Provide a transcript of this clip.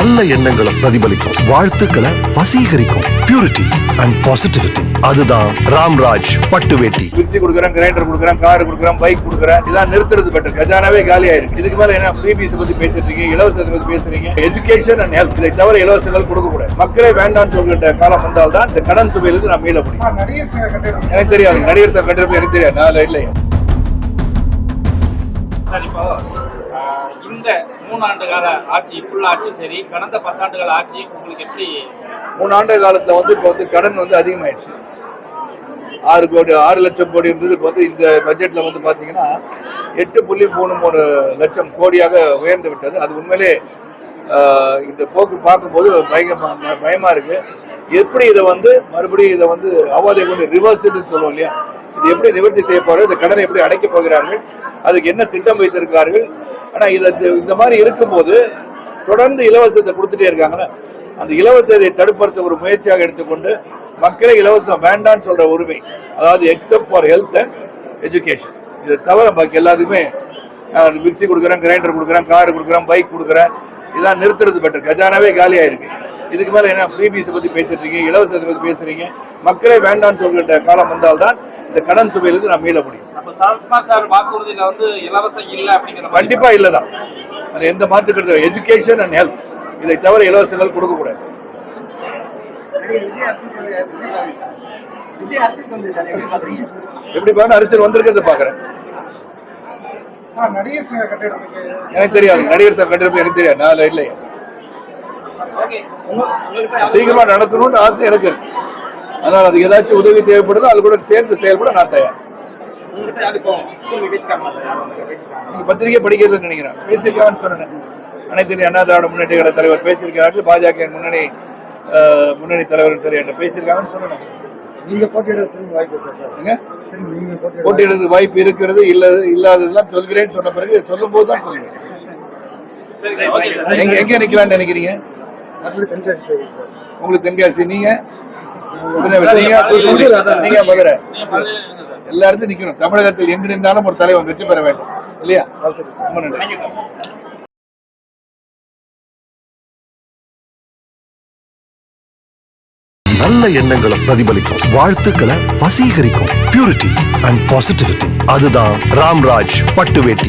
நல்ல எண்ணங்களை பிரதிபலிக்கும். வாழ்த்துக்களை வசீகரிக்கும் பியூரிட்டி அண்ட் பாசிட்டிவிட்டி அதுதான் ராம்ராஜ் பட்டு வேட்டி மிக்சி கொடுக்குறேன் கிரைண்டர் கொடுக்குறேன் கார் கொடுக்குறேன் பைக் கொடுக்குறேன் இதெல்லாம் நிறுத்துறது பெட்டர். கஜானாவே காலி ஆயிருக்கு இதுக்கு மேல என்ன ஃப்ரீ பீஸ் பத்தி பேசுறீங்க இலவசத்தை பத்தி பேசுறீங்க? எஜுகேஷன் அண்ட் ஹெல்த் இதை தவிர இலவசங்கள் கொடுக்க கூடாது மக்களே வேண்டாம்னு சொல்கின்ற காலம் வந்தால் தான் இந்த கடன் சுமையிலிருந்து நான் மீள முடியும். எனக்கு தெரியாது. நடிகர் சார் கண்டிப்பா எனக்கு தெரியாது. நான் இல்லையா. மூணாண்டு கால ஆட்சி ஃபுல் ஆட்சி சரி கடந்த பத்தாண்டு கால ஆட்சி உங்களுக்கு எப்படி? மூணு ஆண்டு காலத்துல வந்து இப்போ வந்து கடன் வந்து அதிகமாயிடுச்சு. ஆறு கோடி ஆறு லட்சம் கோடி இருந்தது. இப்போ வந்து இந்த பட்ஜெட்ல வந்து பாத்தீங்கன்னா எட்டு புள்ளி மூணு மூணு லட்சம் கோடியாக உயர்ந்து விட்டது. அது உண்மையிலே இந்த போக்கு பார்க்கும்போது பயங்கர பயமா இருக்கு. எப்படி இதை வந்து மறுபடியும் இதை வந்து அவாதை கொண்டு ரிவர்ஸ்ன்னு சொல்லுவோம் இல்லையா? இது எப்படி நிவர்த்தி செய்ய இந்த கடனை எப்படி அடைக்கப் போகிறார்கள் அதுக்கு என்ன திட்டம் வைத்திருக்கிறார்கள். ஆனா இதை இந்த மாதிரி இருக்கும்போது தொடர்ந்து இலவசத்தை கொடுத்துட்டே இருக்காங்களே அந்த இலவசத்தை தடுப்படுத்த ஒரு முயற்சியாக எடுத்துக்கொண்டு மக்களே இலவசம் வேண்டாம்னு சொல்ற உரிமை அதாவது except for health and education இதை தவிர பாக்கி எல்லாத்துக்குமே மிக்சி கொடுக்குறேன் கிரைண்டர் கொடுக்குறேன் கார் கொடுக்குறேன் பைக் கொடுக்குறேன் இதெல்லாம் நிறுத்துறது பெட்டர். கஜானாவே காலியாயிருக்கு. இதுக்கு மேல என்ன ஃப்ரீ பீஸ் பத்தி பேசிட்டு இருக்கீங்க? இலவசத்தை பத்தி பேசுறீங்க. மக்களே வேண்டாம்னு சொல்கின்ற காலம் வந்தால் தான் இந்த கடன் சுமையிலிருந்து நான் மீள முடியும். அப்போ சரத்குமார் சார் வாக்குறுதியில வந்து இலவசம் இல்லை அது எந்த மாற்றுக்கிறது எஜுகேஷன் அண்ட் ஹெல்த் இதை தவிர இலவசங்கள் கொடுக்க கூடாது நடிகர் விஜய் அரசு விஜய் விஜய் அரசுக்கு வந்திருக்காரு எப்படி பாக்குறீங்க எப்படி பாருங்க அரசியல் வந்திருக்கிறத பாக்குறேன். கட்டிடத்துக்கு. எனக்கு தெரியாது. நடிகர் சார் கண்டிப்பா எனக்கு தெரியாது. நான் இல்லை ஓகே உங்க- உங்ககிட்ட சீக்கிரமா நடத்தணும்னு ஆசை எனக்கு இருக்கு. அதனால அதுக்கு ஏதாச்சும் உதவி தேவைப்படுதோ அது கூட சேர்ந்து செயல்பட நான் தயார். அது நீங்க பத்திரிகை படிக்கிறதுன்னு நினைக்கிறேன். பேசியிருக்கான்னு சொன்னேன். அனைத்து அண்ணா திராவிட முன்னேற்ற கழக தலைவர் பேசியிருக்கிறார்கள். பாஜக முன்னணி முன்னணி தலைவர் சரி என்கிட்ட பேசியிருக்காங்கன்னு சொன்னேன். நீங்க போட்டியிடறதுக்கு வாய்ப்பு இருக்கா சார்? ஏங்க? நீங்க போட்டியிட போட்டியிடுறதுக்கு வாய்ப்பு இருக்கிறது இல்ல இல்லாததெல்லாம் சொல்கிறேன்னு சொன்ன பிறகு சொல்லும் போது தான் சார் எங்க எங்க நிக்கலாம்னு நினைக்கிறீங்க? தென்காசி சார் உங்களுக்கு தென்காசி நீங்க? மதுரை. எல்லா இடத்துலயும் தமிழகத்தில் எங்கு நின்றாலும் ஒரு தலைவன் வெற்றி பெற வேண்டும். இல்லையா? ரொம்ப நன்றி. நல்ல எண்ணங்களை பிரதிபலிக்கும். வாழ்த்துக்களை வசீகரிக்கும். பியூரிட்டி அண்ட் பாசிட்டிவிட்டி அதுதான் ராம்ராஜ் பட்டு வேட்டி